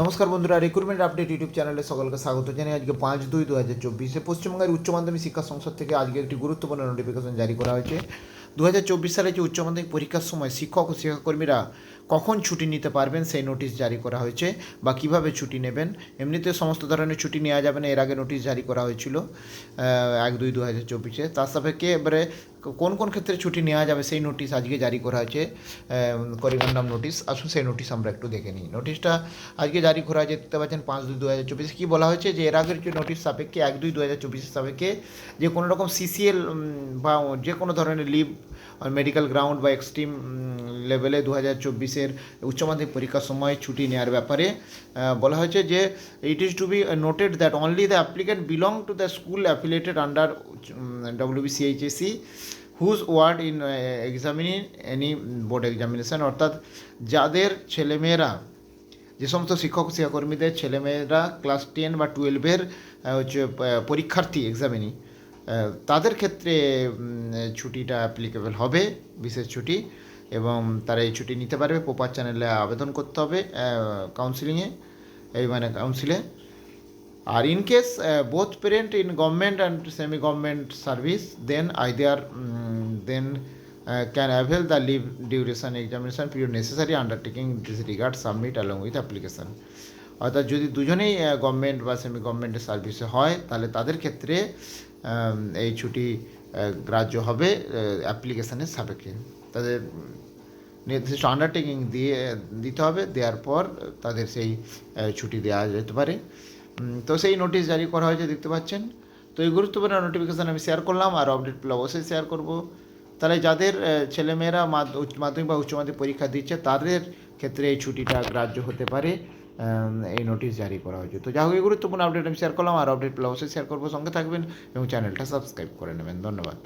নমস্কার বন্ধুরা recruitment update YouTube চ্যানেলে সকলকে স্বাগত জানাই। আজকে পাঁচ দুই দু হাজার চব্বিশে পশ্চিমবঙ্গের উচ্চ মাধ্যমিক শিক্ষা সংসদ থেকে আজকে একটি গুরুত্বপূর্ণ নোটিফিকেশন জারি করা হয়েছে। দু হাজার চব্বিশ সালে যে উচ্চ মাধ্যমিক পরীক্ষার সময় শিক্ষক ও শিক্ষাকর্মীরা কখন ছুটি নিতে পারবেন, সেই নোটিশ জারি করা হয়েছে বা কীভাবে ছুটি নেবেন, এমনিতে সমস্ত ধরনের ছুটি নেওয়া যাবে না, এর আগে নোটিশ জারি করা হয়েছিল এক দুই দু হাজার চব্বিশে তার সাপেক্ষে এবারে কোন কোন ক্ষেত্রে ছুটি নেওয়া যাবে সেই নোটিশ আজকে জারি করা হয়েছে করিমান্ডাম নোটিশ আসুন সেই নোটিশ আমরা একটু দেখে নিই। নোটিশটা আজকে জারি করা হয়েছে, দেখতে পাচ্ছেন পাঁচ দুই দু হাজার চব্বিশে। কী বলা হয়েছে যে এর আগের যে নোটিশ সাপেক্ষে এক দুই দু হাজার চব্বিশের সাপেক্ষে যে কোনো রকম সিসিএল বা যে কোনো ধরনের লিভ মেডিকেল গ্রাউন্ড বা এক্সট্রিম লেভেলে দু হাজার চব্বিশের উচ্চ মাধ্যমিক পরীক্ষার সময় ছুটি নেওয়ার ব্যাপারে বলা হয়েছে যে it is to be noted that only the applicant belong to the school affiliated under WBCHSE whose ward in examining any board examination অর্থাৎ যাদের ছেলেমেয়েরা, যে সমস্ত শিক্ষক শিক্ষাকর্মীদের ছেলেমেয়েরা ক্লাস টেন বা টুয়েলভের হচ্ছে পরীক্ষার্থী এক্সামিনি তাদের ক্ষেত্রে ছুটিটা অ্যাপ্লিকেবল হবে, বিশেষ ছুটি, এবং তারা এই ছুটি নিতে পারবে পোপার চ্যানেলে আবেদন করতে হবে কাউন্সিলিংয়ে এই মানে কাউন্সিলে আর in case both parent in government and semi government service then I either then can avail the leave duration examination period necessary undertaking this regard submit along with application অর্থাৎ যদি দুজনেই গভর্নমেন্ট বা সেমি গভর্নমেন্টের সার্ভিসে হয়, তাহলে তাদের ক্ষেত্রে এই ছুটি গ্রাহ্য হবে অ্যাপ্লিকেশানের সাপেক্ষে। তাদের নির্দিষ্ট আন্ডারটেকিং দিয়ে, দিতে হবে, দেওয়ার পর তাদের সেই ছুটি দেওয়া যেতে পারে। তো সেই নোটিশ জারি করা হয়েছে, দেখতে পাচ্ছেন। তো এই গুরুত্বপূর্ণ নোটিফিকেশান আমি শেয়ার করলাম, আর আপডেট পেলে অবশ্যই শেয়ার করব। তাহলে যাদের ছেলেমেয়েরা মাধ্যমিক বা উচ্চ মাধ্যমিক পরীক্ষা দিচ্ছে, তাদের ক্ষেত্রে এই ছুটিটা গ্রাহ্য হতে পারে এই নোটিশ জারি করা হয়েছে। তো যা হোক এই গুরুত্বপূর্ণ আপডেট আমি শেয়ার করলাম, আর আপডেট পেলে অবশ্যই শেয়ার করব। সঙ্গে থাকবেন এবং চ্যানেলটা সাবস্ক্রাইব করে নেবেন। ধন্যবাদ।